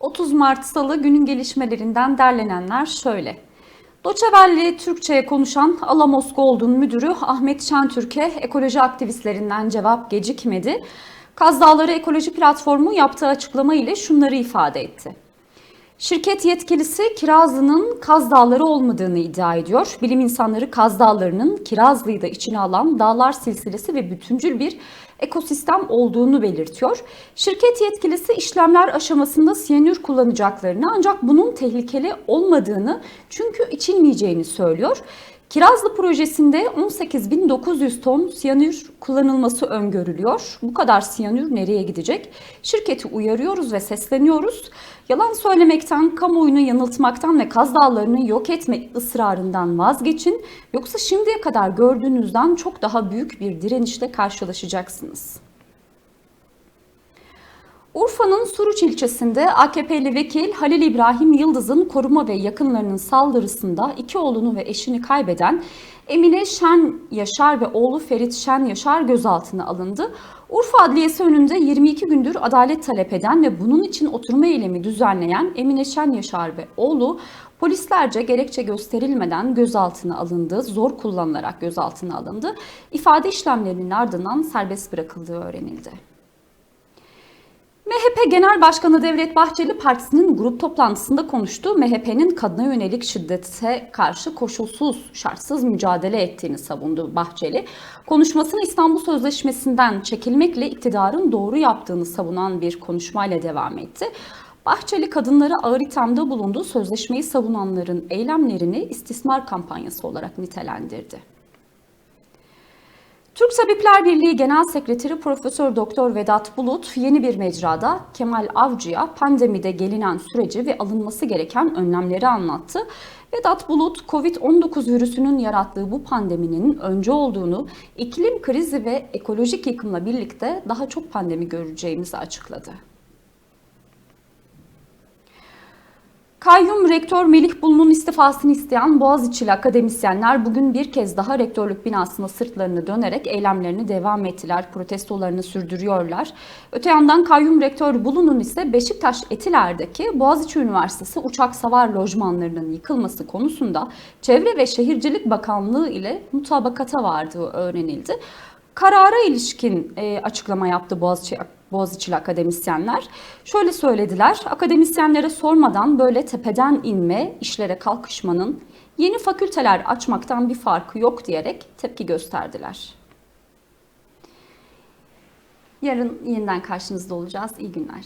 30 Mart Salı günün gelişmelerinden derlenenler şöyle. Doçevelli Türkçe'ye konuşan Alamos Gold'un müdürü Ahmet Şentürk'e ekoloji aktivistlerinden cevap gecikmedi. Kaz Dağları Ekoloji Platformu yaptığı açıklama ile şunları ifade etti. Şirket yetkilisi Kirazlı'nın Kaz Dağları olmadığını iddia ediyor. Bilim insanları Kaz Dağları'nın Kirazlı'yı da içine alan dağlar silsilesi ve bütüncül bir ekosistem olduğunu belirtiyor. Şirket yetkilisi işlemler aşamasında siyanür kullanacaklarını ancak bunun tehlikeli olmadığını çünkü içilmeyeceğini söylüyor. Kirazlı projesinde 18.900 ton siyanür kullanılması öngörülüyor. Bu kadar siyanür nereye gidecek? Şirketi uyarıyoruz ve sesleniyoruz. Yalan söylemekten, kamuoyunu yanıltmaktan ve Kaz Dağları'nı yok etme ısrarından vazgeçin. Yoksa şimdiye kadar gördüğünüzden çok daha büyük bir direnişle karşılaşacaksınız. Urfa'nın Suruç ilçesinde AKP'li vekil Halil İbrahim Yıldız'ın koruma ve yakınlarının saldırısında iki oğlunu ve eşini kaybeden Emine Şen Yaşar ve oğlu Ferit Şen Yaşar gözaltına alındı. Urfa Adliyesi önünde 22 gündür adalet talep eden ve bunun için oturma eylemi düzenleyen Emine Şen Yaşar ve oğlu polislerce gerekçe gösterilmeden gözaltına alındı, zor kullanılarak gözaltına alındı. İfade işlemlerinin ardından serbest bırakıldığı öğrenildi. MHP Genel Başkanı Devlet Bahçeli partisinin grup toplantısında konuştu. MHP'nin kadına yönelik şiddete karşı koşulsuz, şartsız mücadele ettiğini savundu Bahçeli. Konuşmasını İstanbul Sözleşmesi'nden çekilmekle iktidarın doğru yaptığını savunan bir konuşmayla devam etti. Bahçeli kadınlara ağır ithamda bulunduğu sözleşmeyi savunanların eylemlerini istismar kampanyası olarak nitelendirdi. Türk Tabipler Birliği Genel Sekreteri Profesör Doktor Vedat Bulut yeni bir mecrada Kemal Avcı'ya pandemide gelinen süreci ve alınması gereken önlemleri anlattı. Vedat Bulut, Covid-19 virüsünün yarattığı bu pandeminin önce olduğunu, iklim krizi ve ekolojik yıkımla birlikte daha çok pandemi göreceğimizi açıkladı. Kayyum Rektör Melih Bulu'nun istifasını isteyen Boğaziçi'li akademisyenler bugün bir kez daha rektörlük binasına sırtlarını dönerek eylemlerini devam ettiler, protestolarını sürdürüyorlar. Öte yandan Kayyum Rektör Bulu'nun ise Beşiktaş Etiler'deki Boğaziçi Üniversitesi uçak savar lojmanlarının yıkılması konusunda Çevre ve Şehircilik Bakanlığı ile mutabakata vardığı öğrenildi. Karara ilişkin e, açıklama yaptı Boğaziçi Boğaziçi'li akademisyenler. Şöyle söylediler, akademisyenlere sormadan böyle tepeden inme, işlere kalkışmanın yeni fakülteler açmaktan bir farkı yok diyerek tepki gösterdiler. Yarın yeniden karşınızda olacağız. İyi günler.